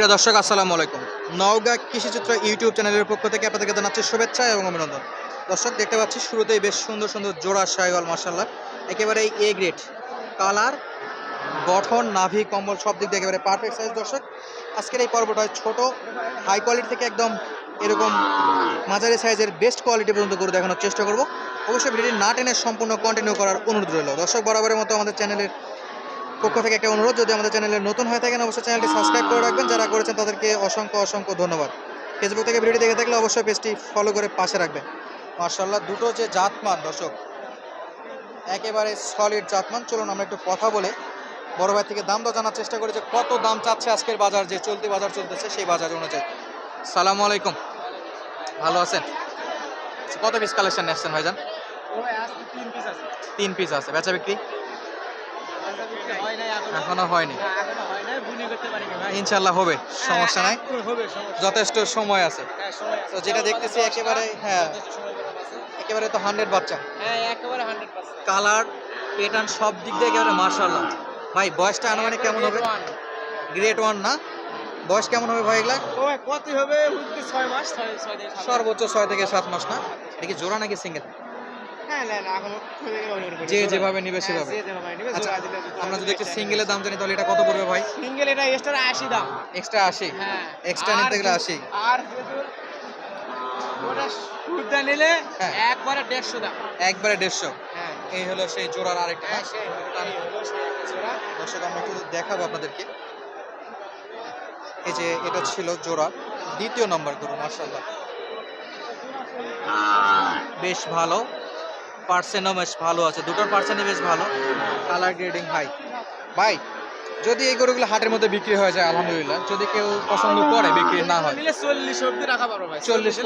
প্রিয় দর্শক, আসসালামু আলাইকুম। নওগাঁ কৃষিচিত্র ইউটিউব চ্যানেলের পক্ষ থেকে আপনাদেরকে জানাচ্ছি শুভেচ্ছা এবং অভিনন্দন। দর্শক, দেখতে পাচ্ছি শুরুতেই বেশ সুন্দর সুন্দর জোড়া শাইওয়াল মার্শাল্লাহ একেবারে এ গ্রেড কালার, গঠন, নাভি, কম্বল, সব দিক দিয়ে একেবারে পারফেক্ট সাইজ দর্শক। আজকের এই পর্বটায় ছোট হাই কোয়ালিটি থেকে একদম এরকম মাঝারি সাইজের বেস্ট কোয়ালিটি পর্যন্ত করে দেখানোর চেষ্টা করব। অবশ্যই ভিডিওটি না টেনে সম্পূর্ণ কন্টিনিউ করার অনুরোধ রইল। দর্শক, বরাবরের মতো আমাদের চ্যানেলের পক্ষ থেকে একটা অনুরোধ যদি আমাদের চ্যানেলে নতুন হয়ে থাকেন অবশ্যই চ্যানেলটি সাবস্ক্রাইব করে রাখবেন। যারা করেছেন তাদেরকে অসংখ্য অসংখ্য ধন্যবাদ। ফেসবুক থেকে ভিডিও দেখে থাকলে অবশ্যই পেজটি ফলো করে পাশে রাখবেন। মার্শাল্লাহ দুটো যে জাতমান দর্শক একেবারে সলিড জাতমান। চলুন আমরা একটু কথা বলে। বড় ভাই থেকে দাম দর জানার চেষ্টা করি যে কত দাম চাচ্ছে আজকের বাজার যে চলতি বাজার চলতেছে সেই বাজার অনুযায়ী। সালামু আলাইকুম। ভালো আছেন? আচ্ছা, কত পিস কালেকশন নিয়ে আসছেন ভাইজান? তিন পিস আছে। বেচা বিক্রি? এখনও হয়নি। ইনশাল্লাহ হবে সমস্যা নাই। যথেষ্ট সময় আছে। তো যেটা দেখতেছি একেবারে হ্যাঁ একেবারে তো হান্ড্রেড বাচ্চা। কালার পেটার্ন সব দিক দিয়ে একেবারে মার্শাল্লাহ ভাই বয়সটা আনুমানিক কেমন হবে? গ্রেট ওয়ান না? বয়স কেমন হবে ভাই এগুলা? কত হবে। সর্বোচ্চ ছয় থেকে সাত মাস না? দেখি জোড়া নাকি সিঙ্গেল যে জোড়া। যেভাবে নিবে হ্যাঁ, সেভাবে। যে যেভাবে আচ্ছা আমরা যদি একটু সিঙ্গেলের দাম জানি তাহলে এটা কত পড়বে ভাই? সিঙ্গেল এটা এক্সট্রা আশি দাম। এক্সট্রা আশি? হ্যাঁ এক্সট্রা নিতে গেলে আশি। আর যদি নিলে হ্যাঁ। একবারে দেড়শো দাম। একবারে দেড়শো। হ্যাঁ। এই হলো সেই জোড়ার আরেকটা হ্যাঁ দর্শক আমরা একটু দেখাবো আপনাদেরকে। এই যে এটা ছিল জোড়া। দ্বিতীয় নম্বর গরু মার্শাল্লাহ বেশ ভালো। পার্সেন্টও বেশ ভালো আছে। দুটোর পার্সেন্টই বেশ ভালো। কালার গ্রেডিং হাই ভাই যদি এই গরুগুলো হাটের মধ্যে বিক্রি হয়ে যায় আলহামদুলিল্লাহ। যদি কেউ পছন্দ করে বিক্রি না হয়। চল্লিশ অব্দি রাখা ভাই। চল্লিশ।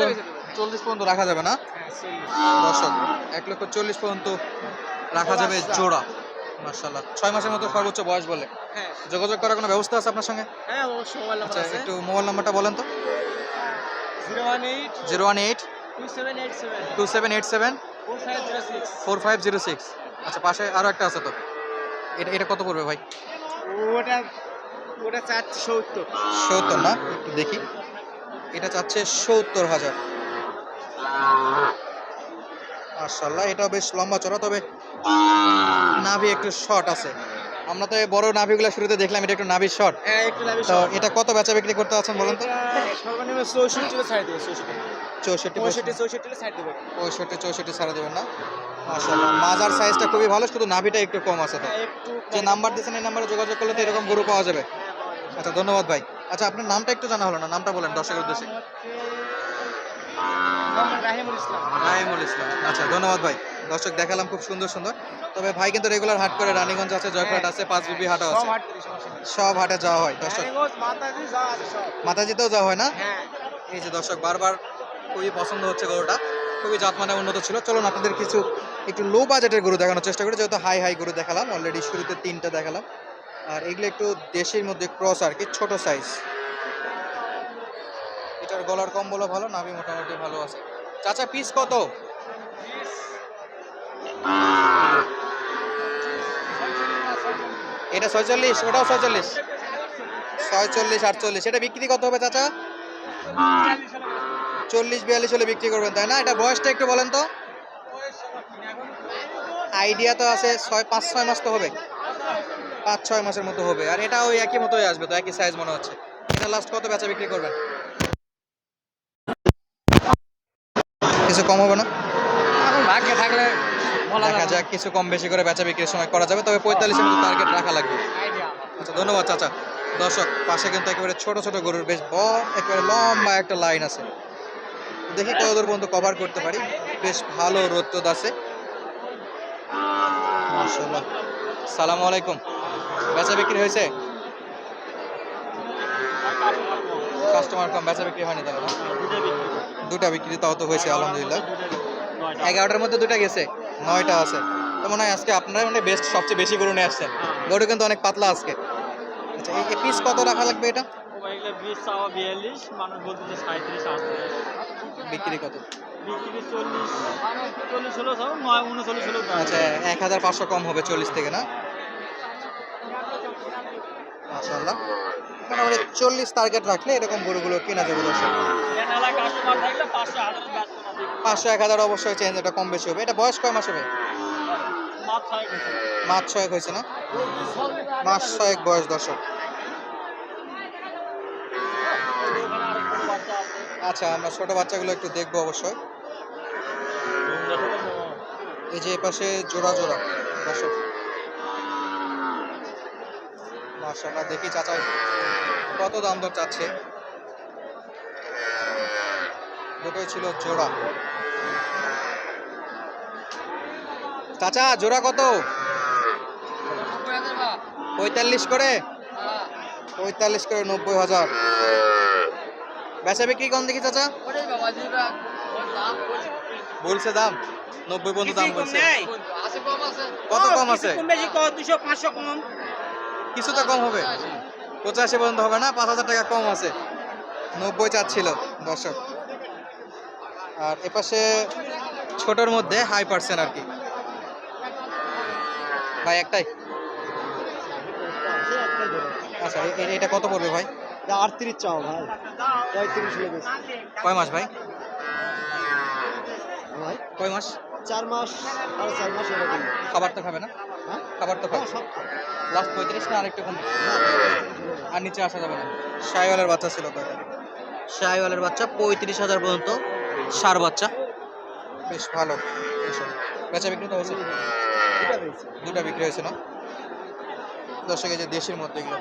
চল্লিশ পর্যন্ত রাখা যাবে না? হ্যাঁ দর্শক এক লক্ষ চল্লিশ পর্যন্ত রাখা যাবে জোড়া। মার্শাল্লাহ ছয় মাসের মতো সর্বোচ্চ বয়স বলে। হ্যাঁ। যোগাযোগ করার কোনো ব্যবস্থা আছে আপনার সঙ্গে? হ্যাঁ অবশ্যই মোবাইল নাম্বার আচ্ছা আছে। একটু মোবাইল নাম্বারটা বলেন তো। Zero one eight zero one eight two seven eight seven. Two seven eight seven. Four five zero six. আচ্ছা পাশে আরও একটা আছে তো। এটা এটা কত পড়বে ভাই? ওটা ওটা চাচ্ছে সত্তর। সত্তর না? একটু দেখি। এটা চাচ্ছে সত্তর হাজার। মার্শাল্লাহ এটা বেশ লম্বা চড়া তবে নাভি একটু শর্ট আছে। আমরা তো এই বড় নাভিগুলো শুরুতে দেখলাম এটা একটু নাভির শর্ট হ্যাঁ তো এটা কত বেচা বিক্রি করতে আছেন বলেন তো? সর্বনিম্ন চৌষট্টি ছাড় দেবে চৌষট্টি। পঁয়ষট্টি চৌষট্টি ছাড় দেবে। পঁয়ষট্টি চৌষট্টি ছাড়া দেবেন না? মার্শাল্লাহ মাজার সাইজটা খুবই ভালো শুধু নাভিটা একটু কম আছে তো। হ্যাঁ যে নাম্বার দিয়েছেন এই নাম্বারে যোগাযোগ করলে তো এরকম গরু পাওয়া যাবে। আচ্ছা ধন্যবাদ ভাই। আচ্ছা আপনার নামটা একটু জানা হলো না নামটা বলেন দর্শকের উদ্দেশ্যে। ইসলাম। ইসলাম। আচ্ছা ধন্যবাদ ভাই। দর্শক দেখালাম খুব সুন্দর সুন্দর। তবে ভাই কিন্তু রেগুলার হাট করে রানীগঞ্জ আছে জয়পুরহাট আছে পাঁচ বিবি হাটও আছে। সব হাটে। যাওয়া হয় দর্শক। মাতাজিতেও যাওয়া হয় না? হ্যাঁ। এই যে দর্শক বারবার খুবই পছন্দ হচ্ছে গরুটা। খুবই জাতমানে উন্নত ছিল। চলুন আপনাদের কিছু একটু লো বাজেটের গরু দেখানোর চেষ্টা করি। যেহেতু হাই হাই গরু দেখালাম অলরেডি শুরুতে তিনটা দেখালাম। আর এগুলো একটু দেশের মধ্যে ক্রস আর কি ছোট সাইজ এটার গলার কম্বলও ভালো নাভি মোটামুটি ভালো আছে। চাচা পিস কত? এটা ছয়চল্লিশ, ওটাও ছয়চল্লিশ। ছয়চল্লিশ, আটচল্লিশ। এটা বিক্রি কত হবে চাচা? চল্লিশ, বিয়াল্লিশ হলে বিক্রি করবেন, তাই না? এটা বয়সটা একটু বলেন তো। আইডিয়া তো আছে, ছয়, পাঁচ, ছয় মাস তো হবে। পাঁচ, ছয় মাসের মতো হবে। আর এটা ওই একই মতোই আসবে, তো একই সাইজ মনে হচ্ছে। এটা লাস্ট কত বেচা বিক্রি করবেন? কিছু কম হবে না? ভাগ্যে থাকলে বলা দেখা যাক কিছু কম বেশি করে বেচা বিক্রির সময় করা যাবে তবে পঁয়তাল্লিশের মতো টার্গেট রাখা লাগবে। আচ্ছা ধন্যবাদ চাচা। দর্শক পাশে কিন্তু একেবারে ছোট ছোট গরুর বেশ বড় একেবারে লম্বা একটা লাইন আছে। দেখি কতদূর পর্যন্ত কভার করতে পারি। বেশ ভালো রোদ টোদ আছে। সালাম আলাইকুম। বেচা বিক্রি হয়েছে? কাস্টমার কম। বেচা বিক্রি হয়নি তাহলে? দুটা বিক্রি তাও তো হয়েছে আলহামদুলিল্লাহ। এগারোটার মধ্যে দুটা গেছে? নয়টা আছে। তো মনে হয় আজকে আপনারাই মানে বেস্ট সবচেয়ে বেশি গরু নিয়ে আসছেন। গরু কিন্তু অনেক পাতলা আজকে। আচ্ছা এই পিস কত রাখা লাগবে এটা? বিক্রি কত? আচ্ছা এক হাজার পাঁচশো কম হবে চল্লিশ থেকে না? মোটামুটি চল্লিশ টার্গেট রাখলে এরকম গরুগুলো কেনা যাবে দর্শক। পাঁচশো এক হাজার অবশ্যই চেঞ্জ এটা কম বেশি হবে। এটা বয়স কয় মাস হবে মাস ছয়েক হয়েছে। না? মাস ছয়েক বয়স দর্শক। আচ্ছা আমরা ছোট বাচ্চাগুলো একটু দেখব অবশ্যই। এই যে এপাশে জোড়া জোড়া দর্শক। মাশাআল্লাহ দেখি চাচা কত দাম দর চাচ্ছে? দুটোই ছিল জোড়া। চাচা জোড়া কত? পঁয়তাল্লিশ করে? পঁয়তাল্লিশ করে নব্বই হাজার। বেচা বিক্রি কম দেখি চাচা? বলছে দাম। নব্বই পর্যন্ত দাম বলছে। কত কম আছে? কম বেশি কম দুশো পাঁচশো কম। কিছু তো কম হবে। পঁচাশি পর্যন্ত হবে না পাঁচ হাজার টাকা কম আছে। নব্বই চার চাচ্ছিল দর্শক। আর এপাশে ছোটর মধ্যে হাই পার্সেন্ট আর কি। ভাই একটাই? আচ্ছা এটা কত পড়বে ভাই? আটত্রিশ চাও ভাই। পঁয়ত্রিশ কয় মাস ভাই? ভাই? কয় মাস? চার মাস আর চার মাস এরকম। খাবার তো খাবে না? হ্যাঁ? খাবার তো খাবে। লাস্ট পঁয়ত্রিশ না আরেকটু কম। আর নিচে আসা যাবে না। শাহিওয়ালের বাচ্চা ছিল কয়টা? শাহিওয়ালের বাচ্চা পঁয়ত্রিশ হাজার পর্যন্ত সার বাচ্চা? বেশ ভালো। বেচা বিক্রি তো হয়েছে। দুটা বিক্রি হয়েছে না? দর্শক এই যে দেশির মধ্যে এগুলো।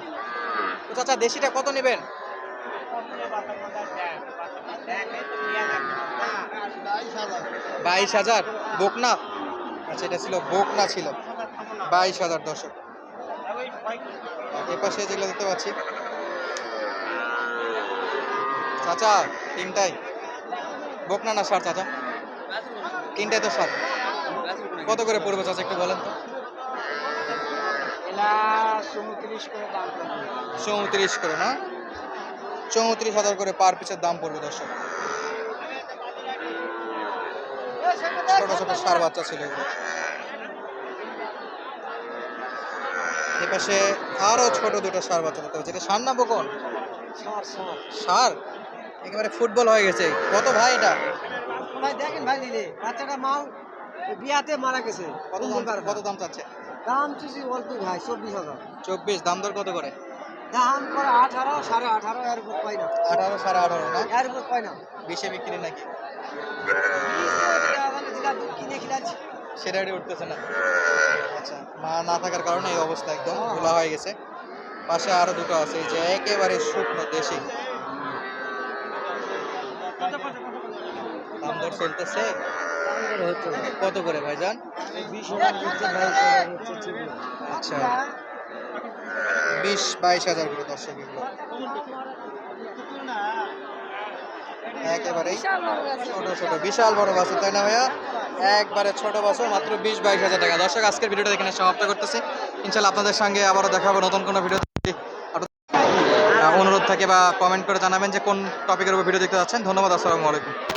চাচা দেশিটা কত নেবেন? বাইশ হাজার। বোকনা? আচ্ছা এটা ছিল বোকনা ছিল। বাইশ হাজার দর্শক। এ পাশে যেগুলো দেখতে পাচ্ছি। চাচা তিনটাই। বকনা না সার চাচা? তিনটাই তো সার। কত করে পড়বে চাচা একটু বলেন তো? চৌত্রিশ করে না? চৌত্রিশ হাজার করে পার পিসের দাম পড়বে দর্শক। ছোট ছোট সার বাচ্চা ছিল এগুলো এপাশে আরও ছোট দুটো সার বাচ্চা দেখতে পাচ্ছি। এটা সার না বকন? সার সার। সার? একেবারে ফুটবল হয়ে গেছে। কত ভাই এটা? ভাই দেখেন ভাই নিলে বাচ্চাটা মাল বিয়াতে মারা গেছে। কত দাম কত দাম চাচ্ছে? দাম চুষি অল্প ভাই চব্বিশ হাজার। চব্বিশ দাম দর কত করে? দাম করে আঠারো সাড়ে আঠারো এর উপর পাই না। আঠারো সাড়ে আঠারো না? এর উপর পাই না। বিশে বিক্রি নাকি? কিনে খিলাচ্ছি সেটা উঠতেছে না। আচ্ছা মা না থাকার কারণে এই অবস্থা একদম খোলা হয়ে গেছে। পাশে আরও দুটো আছে যে একেবারে শুকনো দেশি। কত করে, ভাইজান। আচ্ছা। বিশ, বাইশ হাজার করে দর্শক একেবারেই ছোট ছোট, বিশাল বড় বাছুর তাই না ভাইয়া? একবারে ছোট বাছুর মাত্র বিশ, বাইশ হাজার টাকা। দর্শক, আজকের ভিডিওটা এখানে সমাপ্ত করতেছি। ইনশাল্লাহ আপনাদের সঙ্গে আবারও দেখাবো নতুন কোনো ভিডিও থাকে বা কমেন্ট করে জানাবেন যে কোন টপিকের উপর ভিডিও দেখতে যাচ্ছেন। ধন্যবাদ, আসসালামু আলাইকুম।